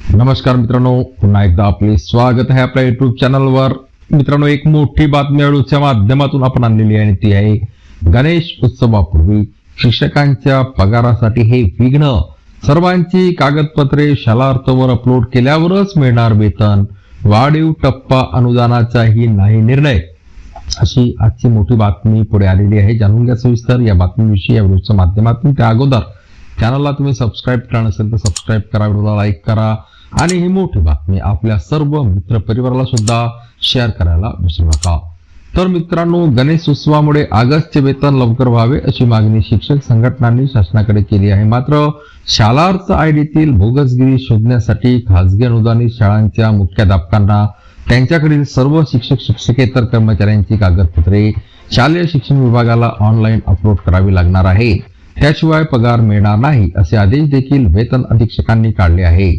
नमस्कार मित्रांनो पुन्हा एकदा आपले स्वागत आहे आपल्या युट्यूब चॅनलवर मित्रांनो एक मोठी बातमी अडूच्या माध्यमातून आपण आणलेली आहे आणि ती आहे गणेश उत्सवापूर्वी शिक्षकांच्या पगारासाठी हे विघ्न. सर्वांची कागदपत्रे शालार्थवर अपलोड केल्यावरच मिळणार वेतन. वाढीव टप्पा अनुदानाचाही नाही निर्णय. अशी आजची मोठी बातमी पुढे आलेली आहे. जाणून घ्या सविस्तर या बातमीविषयी या व्हिडिओच्या माध्यमातून. त्या अगोदर चॅनलला तुम्ही सबस्क्राईब करा नसेल तर सबस्क्राईब करा व्हिडिओला लाईक करा. आणि ही मोठी बातमी आपल्या सर्व मित्र परिवाराला सुद्धा शेअर करायला विसरू नका. तर मित्रांनो गणेश उत्सवामुळे ऑगस्टचे वेतन लवकर व्हावे अशी मागणी शिक्षक संघटनांनी शासनाकडे केली आहे. मात्र शालार्थ आयडीतील बोगसगिरी शोधण्यासाठी खासगी अनुदानित शाळांच्या मुख्याध्यापकांना त्यांच्याकडील सर्व शिक्षक शिक्षकेतर कर्मचाऱ्यांची कागदपत्रे शालेय शिक्षण विभागाला ऑनलाईन अपलोड करावी लागणार आहे. त्याशिवाय पगार मिळणार नाही असे आदेश देखील वेतन अधीक्षकांनी काढले आहे.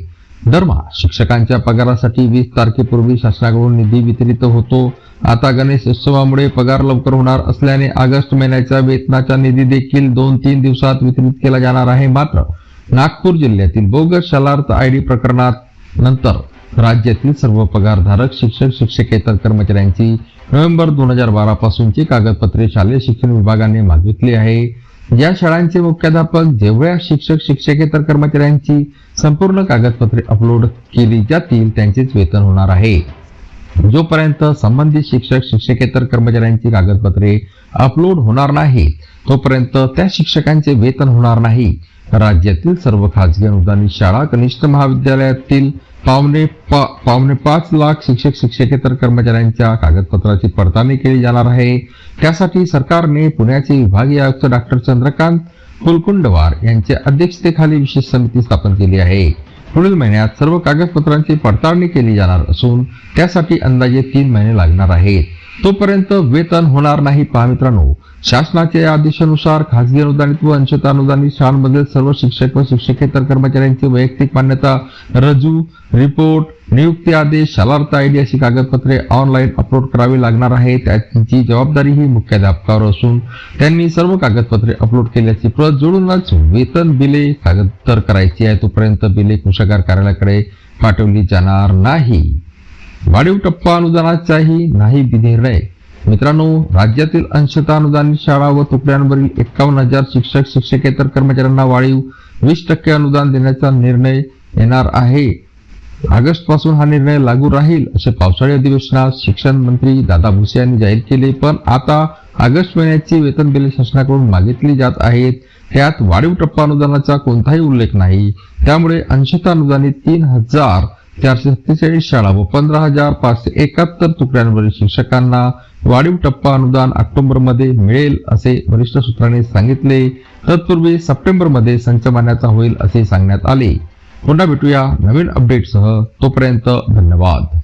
दरम्यान शिक्षकांच्या पगारासाठी वीस तारखेपूर्वी शासनाकडून निधी वितरित होतो. आता गणेश उत्सवामुळे पगार लवकर होणार असल्याने ऑगस्ट महिन्याच्या वेतनाचा निधी देखील दोन तीन दिवसात वितरित केला जाणार आहे. मात्र नागपूर जिल्ह्यातील बोगस शालार्थ आयडी प्रकरणात नंतर राज्यातील सर्व पगारधारक शिक्षक शिक्षकेतर कर्मचाऱ्यांची नोव्हेंबर दोन हजार बारा पासूनची कागदपत्रे शालेय शिक्षण विभागाने मागितली आहे. या शाळांचे मुख्याध्यापक जेवढ्या शिक्षक शिक्षकेतर कर्मचाऱ्यांची संपूर्ण कागदपत्रे अपलोड केली जातील त्यांचेच वेतन होणार आहे. जोपर्यंत संबंधित शिक्षक शिक्षकेतर कर्मचाऱ्यांची कागदपत्रे अपलोड होणार नाही तोपर्यंत त्या शिक्षकांचे वेतन होणार नाही. राज्यातील सर्व खासगी अनुदानित शाळा कनिष्ठ महाविद्यालयातील पावणे पा पावणे पाच लाख शिक्षक शिक्षकेतर कर्मचाऱ्यांच्या कागदपत्राची पडताळणी केली जाणार आहे. त्यासाठी सरकारने पुण्याचे विभागीय आयुक्त डॉक्टर चंद्रकांत फुलकुंडवार यांच्या अध्यक्षतेखाली विशेष समिती स्थापन केली आहे. पुढील महिन्यात सर्व कागदपत्रांची पडताळणी केली जाणार असून त्यासाठी अंदाजे तीन महिने लागणार आहेत. तोपर्यंत वेतन होणार नाही पहा मित्रांनो. शासनाच्या या आदेशानुसार खासगी अनुदानित व अंशता अनुदानित शाळांमधील सर्व शिक्षक व शिक्षकेतर कर्मचाऱ्यांची वैयक्तिक मान्यता रजू रिपोर्ट नियुक्ती आदेश शालार्थ आयडी अशी कागदपत्रे ऑनलाईन अपलोड करावी लागणार आहे. त्यांची जबाबदारी ही मुख्याध्यापकावर असून त्यांनी सर्व कागदपत्रे अपलोड केल्याची प्रत जोडूनच वेतन बिले कागदतर करायची आहे. तोपर्यंत बिले कोषागार कार्यालयाकडे पाठवली जाणार नाही. वाढीव टप्पा अनुदानाचाही नाही निर्णय मित्रांनो राज्यातील अंशता अनुदानित शाळा व तुकड्यांवरील एकावन्न हजार शिक्षक शिक्षकेतर कर्मचाऱ्यांना वाढीव वीस टक्के अनुदान देण्याचा निर्णय येणार आहे. ऑगस्टपासून हा निर्णय लागू राहील असे पावसाळी अधिवेशनात शिक्षण मंत्री दादा भुसे यांनी जाहीर केले पण आता ऑगस्ट महिन्याची वेतन बिले शासनाकडून मागितली जात आहेत त्यात वाढीव टप्पा अनुदानाचा कोणताही उल्लेख नाही. त्यामुळे अंशतः अनुदानित तीन हजार चारशे सत्तेचाळीस शाळा व पंधरा हजार पाचशे एकाहत्तर तुकड्यांवरील शिक्षकांना वाढीव टप्पा अनुदान ऑक्टोबरमध्ये मिळेल असे वरिष्ठ सूत्रांनी सांगितले. तत्पूर्वी सप्टेंबरमध्ये संच मान्यता होईल असे सांगण्यात आले. पुन्हा भेटूया नवीन अपडेटसह तोपर्यंत धन्यवाद.